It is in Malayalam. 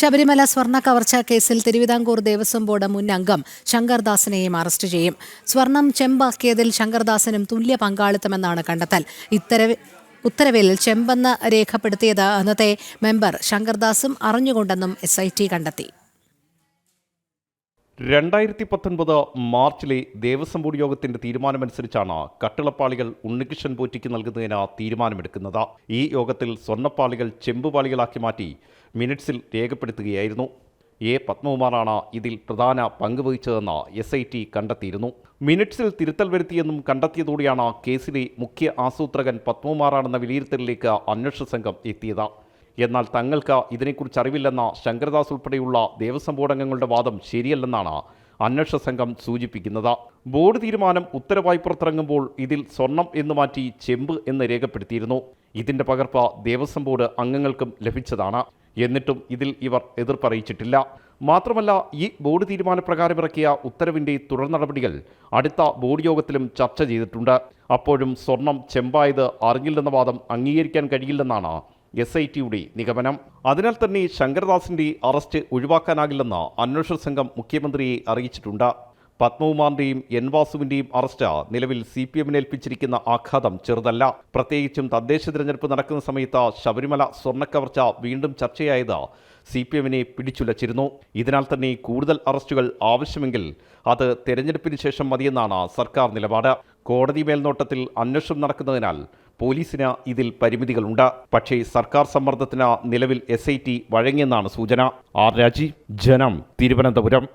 ശബരിമല സ്വർണ കവർച്ചാ കേസിൽ തിരുവിതാംകൂർ ദേവസ്വം ബോർഡ് മുൻ അംഗം ശങ്കർദാസിനെയും അറസ്റ്റ് ചെയ്യും. സ്വർണം ചെമ്പാക്കിയതിൽ ശങ്കർദാസിനും തുല്യ പങ്കാളിത്തമെന്നാണ് കണ്ടെത്തൽ. ഇത്തരവ് ഉത്തരവിൽ ചെമ്പെന്ന് രേഖപ്പെടുത്തിയത് അന്നത്തെ മെമ്പർ ശങ്കർദാസും അറിഞ്ഞുകൊണ്ടെന്നും എസ് കണ്ടെത്തി. രണ്ടായിരത്തി പത്തൊൻപത് മാർച്ചിലെ ദേവസ്വം ബോർഡ് യോഗത്തിന്റെ തീരുമാനമനുസരിച്ചാണ് കട്ടിളപ്പാളികൾ ഉണ്ണികൃഷ്ണൻ പോറ്റിക്ക് നൽകുന്നതിന് തീരുമാനമെടുക്കുന്നത്. ഈ യോഗത്തിൽ സ്വർണപ്പാളികൾ ചെമ്പുപാളികളാക്കി മാറ്റി മിനിറ്റ്സിൽ രേഖപ്പെടുത്തുകയായിരുന്നു. എ പത്മകുമാറാണ് ഇതിൽ പ്രധാന പങ്ക് വഹിച്ചതെന്ന് എസ് ഐ ടി കണ്ടെത്തിയിരുന്നു. മിനിറ്റ്സിൽ തിരുത്തൽ വരുത്തിയെന്നും കണ്ടെത്തിയതോടെയാണ് കേസിലെ മുഖ്യ ആസൂത്രകൻ പത്മകുമാറാണെന്ന വിലയിരുത്തലിലേക്ക് അന്വേഷണ സംഘം എത്തിയത്. എന്നാൽ തങ്ങൾക്ക് ഇതിനെക്കുറിച്ച് അറിവില്ലെന്ന ശങ്കരദാസ് ഉൾപ്പെടെയുള്ള ദേവസ്വം ബോർഡ് അംഗങ്ങളുടെ വാദം ശരിയല്ലെന്നാണ് അന്വേഷണ സംഘം സൂചിപ്പിക്കുന്നത്. ബോർഡ് തീരുമാനം ഉത്തരവായി പുറത്തിറങ്ങുമ്പോൾ ഇതിൽ സ്വർണം എന്ന് മാറ്റി ചെമ്പ് എന്ന് രേഖപ്പെടുത്തിയിരുന്നു. ഇതിന്റെ പകർപ്പ് ദേവസ്വം ബോർഡ് അംഗങ്ങൾക്കും ലഭിച്ചതാണ്. എന്നിട്ടും ഇതിൽ ഇവർ എതിർപ്പറിയിച്ചിട്ടില്ല. മാത്രമല്ല ഈ ബോർഡ് തീരുമാനപ്രകാരം ഇറക്കിയ ഉത്തരവിന്റെ തുടർ നടപടികൾ അടുത്ത ബോർഡ് യോഗത്തിലും ചർച്ച ചെയ്തിട്ടുണ്ട്. അപ്പോഴും സ്വർണം ചെമ്പായത് അറിഞ്ഞില്ലെന്ന വാദം അംഗീകരിക്കാൻ കഴിയില്ലെന്നാണ് എസ് ഐ ടിയുടെ നിഗമനം. അതിനാൽ തന്നെ ശങ്കരദാസിന്റെ അറസ്റ്റ് ഒഴിവാക്കാനാകില്ലെന്ന് അന്വേഷണ സംഘം മുഖ്യമന്ത്രിയെ അറിയിച്ചിട്ടുണ്ട്. പത്മകുമാറിന്റെയും എൻ വാസുവിന്റെയും അറസ്റ്റ് നിലവിൽ സി പി എമ്മിന് ഏൽപ്പിച്ചിരിക്കുന്ന ആഘാതം ചെറുതല്ല. പ്രത്യേകിച്ചും തദ്ദേശ തിരഞ്ഞെടുപ്പ് നടക്കുന്ന സമയത്ത് ശബരിമല സ്വർണക്കവർച്ച വീണ്ടും ചർച്ചയായത് സി പി എമ്മിനെ പിടിച്ചുലച്ചിരുന്നു. ഇതിനാൽ തന്നെ കൂടുതൽ അറസ്റ്റുകൾ ആവശ്യമെങ്കിൽ അത് തെരഞ്ഞെടുപ്പിന് ശേഷം മതിയെന്നാണ് സർക്കാർ നിലപാട്. കോടതി മേൽനോട്ടത്തിൽ അന്വേഷണം നടക്കുന്നതിനാൽ പോലീസിന് ഇതിൽ പരിമിതികളുണ്ട്. പക്ഷേ സർക്കാർ സമ്മർദ്ദത്തിന് നിലവിൽ എസ് ഐ ടി വഴങ്ങിയെന്നാണ് സൂചന. ആർ രാജി ജനം തിരുവനന്തപുരം.